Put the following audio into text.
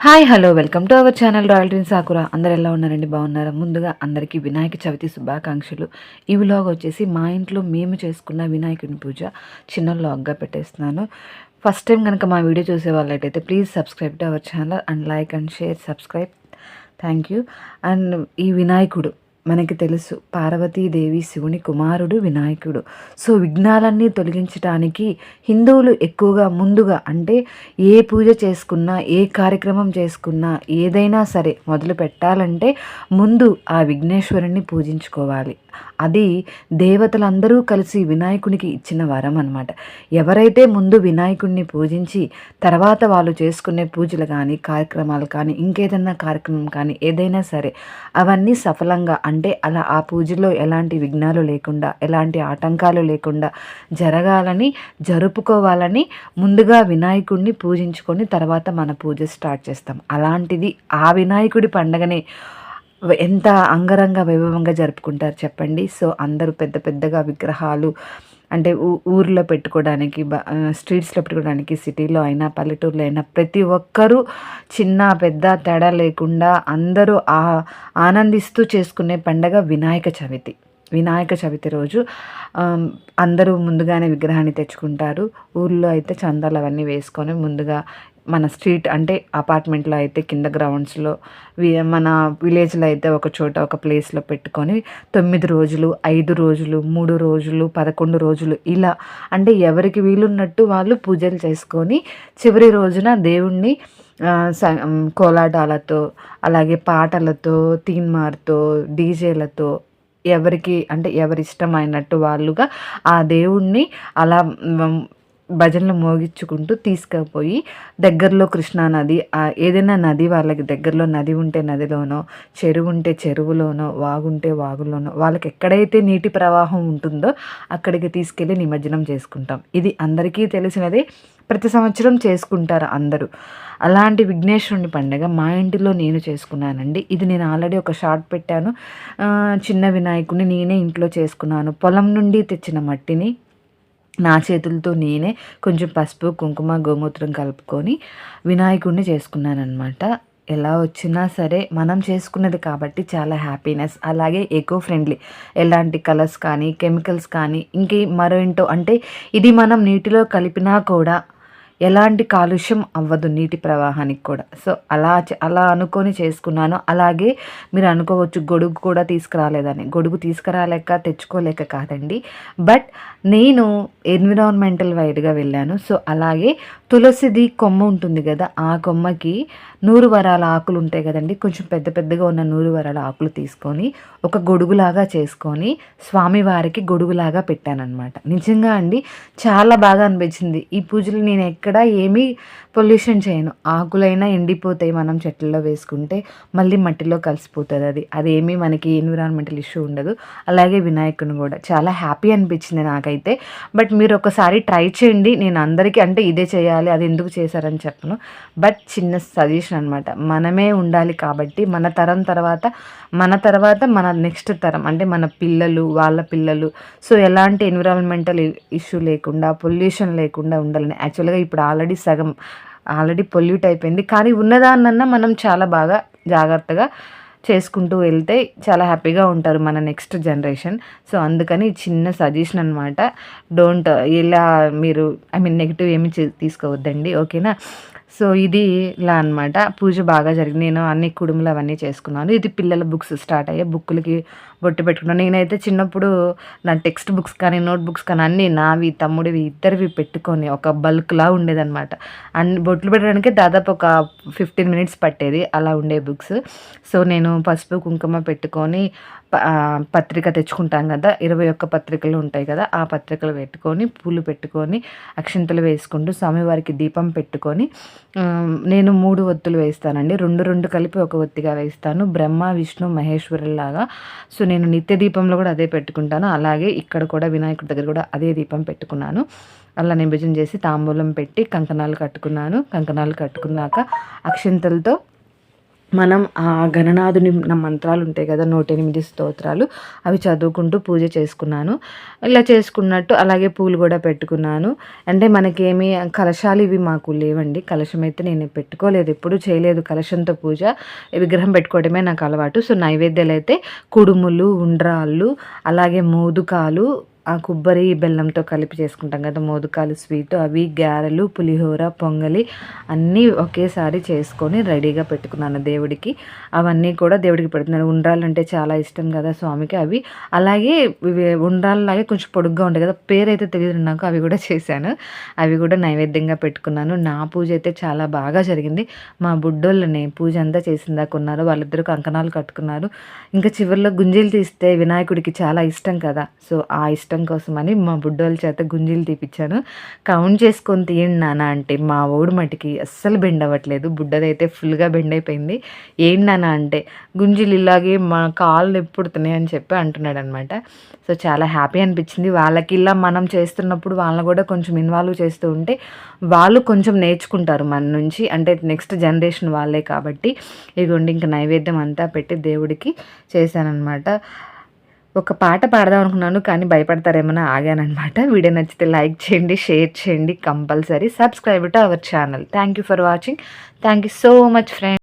Hi hello welcome to our channel Royal Dream Sakura. అందరు ఎలా ఉన్నారండి? బాగున్నారా? ముందుగా అందరికీ వినాయక చవితి శుభాకాంక్షలు. ఈ వ్లాగ్ వచ్చేసి మా ఇంట్లో మేము చేసుకున్న వినాయకుని పూజ చిన్న వ్లాగ్గా పెట్టేస్తున్నాను. ఫస్ట్ టైం కనుక మా వీడియో చూసే వాళ్ళైతే please subscribe to our channel and like and share subscribe thank you and ఈ వినాయకుడు మనకి తెలుసు. పార్వతీదేవి శివుని కుమారుడు వినాయకుడు. సో విఘ్నాలన్నీ తొలగించడానికి హిందువులు ఎక్కువగా ముందుగా అంటే ఏ పూజ చేసుకున్నా ఏ కార్యక్రమం చేసుకున్నా ఏదైనా సరే మొదలు పెట్టాలంటే ముందు ఆ విఘ్నేశ్వరుణ్ణి పూజించుకోవాలి. అది దేవతలందరూ కలిసి వినాయకునికి ఇచ్చిన వరం అనమాట ఎవరైతే ముందు వినాయకుడిని పూజించి తర్వాత వాళ్ళు చేసుకునే పూజలు కానీ కార్యక్రమాలు కానీ ఇంకేదన్నా కార్యక్రమం కానీ ఏదైనా సరే అవన్నీ సఫలంగా అంటే అలా ఆ పూజలో ఎలాంటి విఘ్నాలు లేకుండా ఎలాంటి ఆటంకాలు లేకుండా జరగాలని జరుపుకోవాలని ముందుగా వినాయకుడిని పూజించుకొని తర్వాత మన పూజ స్టార్ట్ చేస్తాం. అలాంటిది ఆ వినాయకుడి పండగనే ఎంత అంగరంగ వైభవంగా జరుపుకుంటారు చెప్పండి. సో అందరూ పెద్ద పెద్దగా విగ్రహాలు అంటే ఊ ఊర్లో పెట్టుకోవడానికి స్ట్రీట్స్లో పెట్టుకోవడానికి సిటీలో అయినా పల్లెటూరులో అయినా ప్రతి ఒక్కరూ చిన్న పెద్ద తేడా లేకుండా అందరూ ఆ ఆనందిస్తూ చేసుకునే పండగ వినాయక చవితి. వినాయక చవితి రోజు అందరూ ముందుగానే విగ్రహాన్ని తెచ్చుకుంటారు. ఊళ్ళో అయితే చందాలు అవన్నీ వేసుకొని ముందుగా మన స్ట్రీట్ అంటే అపార్ట్మెంట్లో అయితే కింద గ్రౌండ్స్లో మన విలేజ్లో అయితే ఒక చోట ఒక ప్లేస్లో పెట్టుకొని తొమ్మిది రోజులు ఐదు రోజులు మూడు రోజులు పదకొండు రోజులు ఇలా అంటే ఎవరికి వీలున్నట్టు వాళ్ళు పూజలు చేసుకొని చివరి రోజున దేవుణ్ణి కోలాటాలతో అలాగే పాటలతో తీన్మార్తో డీజేలతో ఎవరికి అంటే ఎవరిష్టమైనట్టు వాళ్ళుగా ఆ దేవుణ్ణి అలా భజనలు మోగించుకుంటూ తీసుకుపోయి దగ్గరలో కృష్ణా నది ఏదైనా నది వాళ్ళకి దగ్గరలో నది ఉంటే నదిలోనో చెరువు ఉంటే చెరువులోనో వాగుంటే వాగులోనో వాళ్ళకి ఎక్కడైతే నీటి ప్రవాహం ఉంటుందో అక్కడికి తీసుకెళ్ళి నిమజ్జనం చేసుకుంటాం. ఇది అందరికీ తెలిసినదే. ప్రతి సంవత్సరం చేసుకుంటారు అందరూ. అలాంటి విఘ్నేశ్వరుని పండుగ మా ఇంటిలో నేను చేసుకున్నానండి. ఇది నేను ఆల్రెడీ ఒక షార్ట్ పెట్టాను. చిన్న వినాయకుని నేనే ఇంట్లో చేసుకున్నాను. పొలం నుండి తెచ్చిన మట్టిని నా చేతులతో నేనే కొంచెం పసుపు కుంకుమ గోమూత్రం కలుపుకొని వినాయకుడిని చేసుకున్నానమాట ఎలా వచ్చినా సరే మనం చేసుకున్నది కాబట్టి చాలా హ్యాపీనెస్. అలాగే ఎకో ఫ్రెండ్లీ ఎలాంటి కలర్స్ కానీ కెమికల్స్ కానీ ఇంకే మరో ఏంటో అంటే ఇది మనం నీటిలో కలిపినా కూడా ఎలాంటి కాలుష్యం అవ్వదు నీటి ప్రవాహానికి కూడా. సో అలా అలా అనుకొని చేసుకున్నాను. అలాగే మీరు అనుకోవచ్చు గొడుగు కూడా తీసుకురాలేదని. గొడుగు తీసుకురాలేక తెచ్చుకోలేక కాదండి. బట్ నేను ఎన్విరాన్మెంటల్ వైడ్గా వెళ్ళాను. సో అలాగే తులసిది కొమ్మ ఉంటుంది కదా ఆ కొమ్మకి నూరు వరాల ఆకులు ఉంటాయి కదండి. కొంచెం పెద్ద పెద్దగా ఉన్న నూరు వరాల ఆకులు తీసుకొని ఒక గొడుగులాగా చేసుకొని స్వామివారికి గొడుగులాగా పెట్టానమాట నిజంగా అండి చాలా బాగా అనిపించింది. ఈ పూజలు నేను ఎక్కడ ఏమీ పొల్యూషన్ చేయను. ఆకులైనా ఎండిపోతాయి మనం చెట్లలో వేసుకుంటే మళ్ళీ మట్టిలో కలిసిపోతుంది అది. అదేమీ మనకి ఎన్విరాన్మెంటల్ ఇష్యూ ఉండదు. అలాగే వినాయకుని కూడా. చాలా హ్యాపీ అనిపించింది నాకైతే. బట్ మీరు ఒకసారి ట్రై చేయండి. నేను అందరికీ అంటే ఇదే చేయాలి అది ఎందుకు చేశారని చెప్పను. బట్ చిన్న సజెషన్ అనమాట మనమే ఉండాలి కాబట్టి మన తరం తర్వాత మన తర్వాత మన నెక్స్ట్ తరం. అంటే మన పిల్లలు వాళ్ళ పిల్లలు. సో ఎలాంటి ఎన్విరాన్మెంటల్ ఇష్యూ లేకుండా పొల్యూషన్ లేకుండా ఉండాలని. యాక్చువల్గా ఇప్పుడు ఆల్రెడీ సగం ఆల్రెడీ పొల్యూట్ అయిపోయింది. కానీ ఉన్నదాన్నన్నా మనం చాలా బాగా జాగ్రత్తగా చేసుకుంటూ వెళ్తే చాలా హ్యాపీగా ఉంటారు మన నెక్స్ట్ జనరేషన్. సో అందుకని చిన్న సజెషన్ అనమాట డోంట్ ఇలా మీరు ఐ మీన్ నెగిటివ్ ఏమి తీసుకోవద్దండి. ఓకేనా? సో ఇది ఇలా అనమాట పూజ బాగా జరిగింది. నేను అన్ని కుడుములు అవన్నీ చేసుకున్నాను. ఇది పిల్లల బుక్స్ స్టార్ట్ అయ్యే బుక్కులకి బొట్టు పెట్టుకున్నాను నేనైతే చిన్నప్పుడు నా టెక్స్ట్ బుక్స్ కానీ నోట్ బుక్స్ కానీ అన్నీ నావి తమ్ముడివి ఇద్దరివి పెట్టుకొని ఒక బల్క్లా ఉండేదన్నమాట. అన్ని బొట్లు పెట్టడానికి దాదాపు ఒక ఫిఫ్టీన్ మినిట్స్ పట్టేది అలా ఉండే బుక్స్. సో నేను పసుపు కుంకుమ పెట్టుకొని పత్రిక తెచ్చుకుంటాం కదా ఇరవై ఒక్క పత్రికలు ఉంటాయి కదా ఆ పత్రికలు పెట్టుకొని పూలు పెట్టుకొని అక్షింతలు వేసుకుంటూ స్వామివారికి దీపం పెట్టుకొని నేను మూడు ఒత్తులు వేస్తానండి. రెండు రెండు కలిపి ఒక ఒత్తిగా వేస్తాను. బ్రహ్మ విష్ణు మహేశ్వరులాగా సో నేను నిత్య దీపంలో కూడా అదే పెట్టుకుంటాను. అలాగే ఇక్కడ కూడా వినాయకుడి దగ్గర కూడా అదే దీపం పెట్టుకున్నాను. అలా నిభజన చేసి తాంబూలం పెట్టి కంకణాలు కట్టుకున్నాను. కంకణాలు కట్టుకున్నాక అక్షింతలతో మనం ఆ గణనాథుని నా మంత్రాలు ఉంటాయి కదా నూట ఎనిమిది స్తోత్రాలు. అవి చదువుకుంటూ పూజ చేసుకున్నాను. ఇలా చేసుకున్నట్టు అలాగే పూలు కూడా పెట్టుకున్నాను. అంటే మనకేమి కలశాలు ఇవి మాకు లేవండి. కలశం అయితే నేను పెట్టుకోలేదు. ఎప్పుడు చేయలేదు కలశంతో పూజ. విగ్రహం పెట్టుకోవడమే నాకు అలవాటు. సో నైవేద్యాలు అయితే కుడుములు ఉండ్రాళ్ళు అలాగే మోదుకాలు ఆ కొబ్బరి బెల్లంతో కలిపి చేసుకుంటాం కదా మోదకాలు స్వీట్ అవి గారెలు పులిహోర పొంగలి అన్నీ ఒకేసారి చేసుకొని రెడీగా పెట్టుకున్నాను దేవుడికి. అవన్నీ కూడా దేవుడికి పెడుతున్నాను. ఉండ్రాలంటే చాలా ఇష్టం కదా స్వామికి అవి. అలాగే ఉండ్రాలలాగే కొంచెం పొడుగ్గా ఉంటాయి కదా పేరు అయితే తెలియదు నాకు అవి కూడా చేశాను. అవి కూడా నైవేద్యంగా పెట్టుకున్నాను. నా పూజ అయితే చాలా బాగా జరిగింది. మా బుడ్డోళ్ళని పూజ అంతా చేసిందాక ఉన్నారు. వాళ్ళిద్దరు కంకణాలు కట్టుకున్నారు. ఇంకా చివరిలో గుంజీలు తీస్తే వినాయకుడికి చాలా ఇష్టం కదా. సో ఆ ఇష్టం కోసం కోసమని మా బుడ్డోళ్ళ చేత గుంజీలు తీపిచ్చాను. కౌంట్ చేసుకొని తీయండి నాన్న అంటే మా ఓడి మటుకి అస్సలు బెండ్ అవ్వట్లేదు. బుడ్డదైతే ఫుల్గా బెండ్ అయిపోయింది. ఏంటి నాన్న అంటే గుంజీలు ఇలాగే మా కాళ్ళు ఎప్పుడుతున్నాయి అని చెప్పి అంటున్నాడు అనమాట సో చాలా హ్యాపీ అనిపించింది. వాళ్ళకి ఇలా మనం చేస్తున్నప్పుడు వాళ్ళని కూడా కొంచెం ఇన్వాల్వ్ చేస్తూ ఉంటే వాళ్ళు కొంచెం నేర్చుకుంటారు మన నుంచి. అంటే నెక్స్ట్ జనరేషన్ వాళ్ళే కాబట్టి. ఇదిగోండి ఇంకా నైవేద్యం అంతా పెట్టి దేవుడికి చేశానమాట ఒక పాట పాడదాం అనుకున్నాను కానీ భయపడతారేమో ఆగానమాట వీడియో నచ్చితే లైక్ చేయండి షేర్ చేయండి compulsory subscribe to our channel. Thank you for watching thank you so much friend